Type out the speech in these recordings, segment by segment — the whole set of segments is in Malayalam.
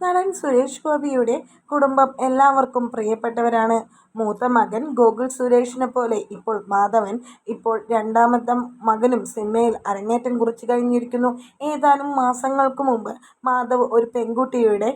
നടൻ സുരേഷ് ഗോപിയുടെ കുടുംബം എല്ലാവർക്കും പ്രിയപ്പെട്ടവരാണ്. മൂത്ത മകൻ ഗോകുൽ സുരേഷിനെ പോലെ ഇപ്പോൾ മാധവൻ ഇപ്പോൾ രണ്ടാമത്തെ മകനും സിനിമയിൽ അരങ്ങേറ്റം കുറിച്ചു കഴിഞ്ഞിരിക്കുന്നു. ഏതാനും മാസങ്ങൾക്ക് മുമ്പ് മാധവ് ഒരു പെൺകുട്ടിയുടെ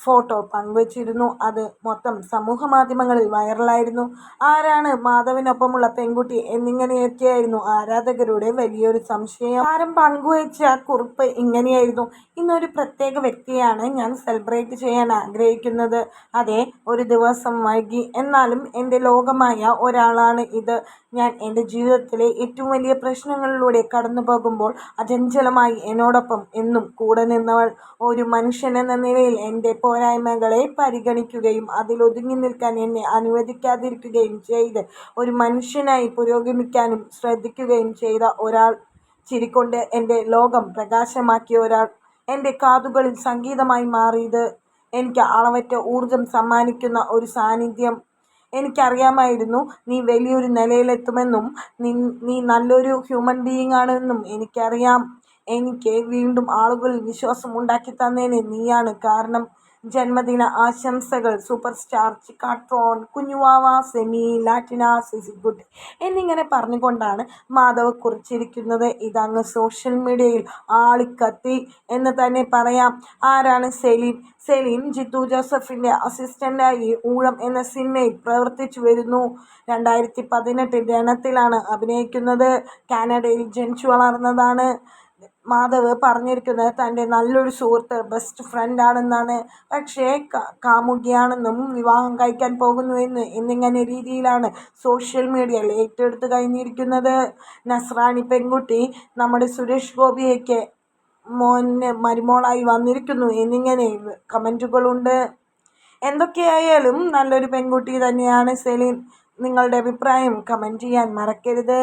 ഫോട്ടോ പങ്കുവച്ചിരുന്നു. അത് മൊത്തം സമൂഹ മാധ്യമങ്ങളിൽ വൈറലായിരുന്നു. ആരാണ് മാധവിനൊപ്പമുള്ള പെൺകുട്ടി എന്നിങ്ങനെയൊക്കെയായിരുന്നു ആരാധകരുടെ വലിയൊരു സംശയം. താരം പങ്കുവച്ച കുറിപ്പ് ഇങ്ങനെയായിരുന്നു. ഇന്നൊരു പ്രത്യേക വ്യക്തിയാണ് ഞാൻ സെലിബ്രേറ്റ് ചെയ്യാൻ ആഗ്രഹിക്കുന്നത്. അതെ ഒരു ദിവസം വൈകി. എന്നാലും എന്റെ ലോകമായ ഒരാളാണ് ഇത്. ഞാൻ എന്റെ ജീവിതത്തിലെ ഏറ്റവും വലിയ പ്രശ്നങ്ങളിലൂടെ കടന്നു പോകുമ്പോൾ അചഞ്ചലമായി എന്നോടൊപ്പം എന്നും കൂടെ നിന്നവൾ. ഒരു മനുഷ്യനെന്ന നിലയിൽ എന്റെ പോരായ്മകളെ പരിഗണിക്കുകയും അതിലൊതുങ്ങി ഒതുങ്ങിനിൽക്കാൻ എന്നെ അനുവദിക്കാതിരിക്കുകയും ചെയ്ത് ഒരു മനുഷ്യനായി പുരോഗമിക്കാനും ശ്രദ്ധിക്കുകയും ചെയ്ത ഒരാൾ. ചിരിക്കൊണ്ട് എന്റെ ലോകം പ്രകാശമാക്കിയ ഒരാൾ. എന്റെ കാതുകളിൽ സംഗീതമായി മാറിയത്. എനിക്ക് അളവറ്റ ഊർജം സമ്മാനിക്കുന്ന ഒരു സാന്നിധ്യം. എനിക്കറിയാമായിരുന്നു നീ വലിയൊരു നിലയിലെത്തുമെന്നും നീ നല്ലൊരു ഹ്യൂമൻ ബീയിങ് ആണെന്നും എനിക്കറിയാം. എനിക്ക് വീണ്ടും ആളുകളിൽ വിശ്വാസം ഉണ്ടാക്കി തന്നേനെ നീയാണ് കാരണം. ജന്മദിന ആശംസകൾ സൂപ്പർ സ്റ്റാർ ചിക്കാട്രോൺ കുഞ്ഞുവാവ സെമി ലാറ്റിന ഗുഡ് എന്നിങ്ങനെ പറഞ്ഞുകൊണ്ടാണ് മാധവ് കുറിച്ചിരിക്കുന്നത്. ഇതങ്ങ് സോഷ്യൽ മീഡിയയിൽ ആളിക്കത്തി എന്ന് തന്നെ പറയാം. ആരാണ് സെലീൻ സെലീൻ ജിത്തു ജോസഫിന്റെ അസിസ്റ്റന്റായി ഊഴം എന്ന സിനിമയിൽ പ്രവർത്തിച്ചു വരുന്നു. രണ്ടായിരത്തി പതിനെട്ടിൽ രണത്തിലാണ് അഭിനയിക്കുന്നത്. കാനഡയിൽ ജനിച്ചു വളർന്നതാണ് മാധവ് പറഞ്ഞിരിക്കുന്നത് തന്റെ നല്ലൊരു സുഹൃത്ത് ബെസ്റ്റ് ഫ്രണ്ടാണെന്നാണ്. പക്ഷേ കാമുകിയാണെന്നും വിവാഹം കഴിക്കാൻ പോകുന്നു എന്നിങ്ങനെ രീതിയിലാണ് സോഷ്യൽ മീഡിയയിൽ ഏറ്റെടുത്ത് കഴിഞ്ഞിരിക്കുന്നത്. നസ്രാണി പെൺകുട്ടി നമ്മുടെ സുരേഷ് ഗോപിക്ക് മരുമോളായി വന്നിരിക്കുന്നു എന്നിങ്ങനെ കമന്റുകളുണ്ട് എന്തൊക്കെയായാലും നല്ലൊരു പെൺകുട്ടി തന്നെയാണ് സെലീൻ നിങ്ങളുടെ അഭിപ്രായം കമന്റ് ചെയ്യാൻ മറക്കരുത്.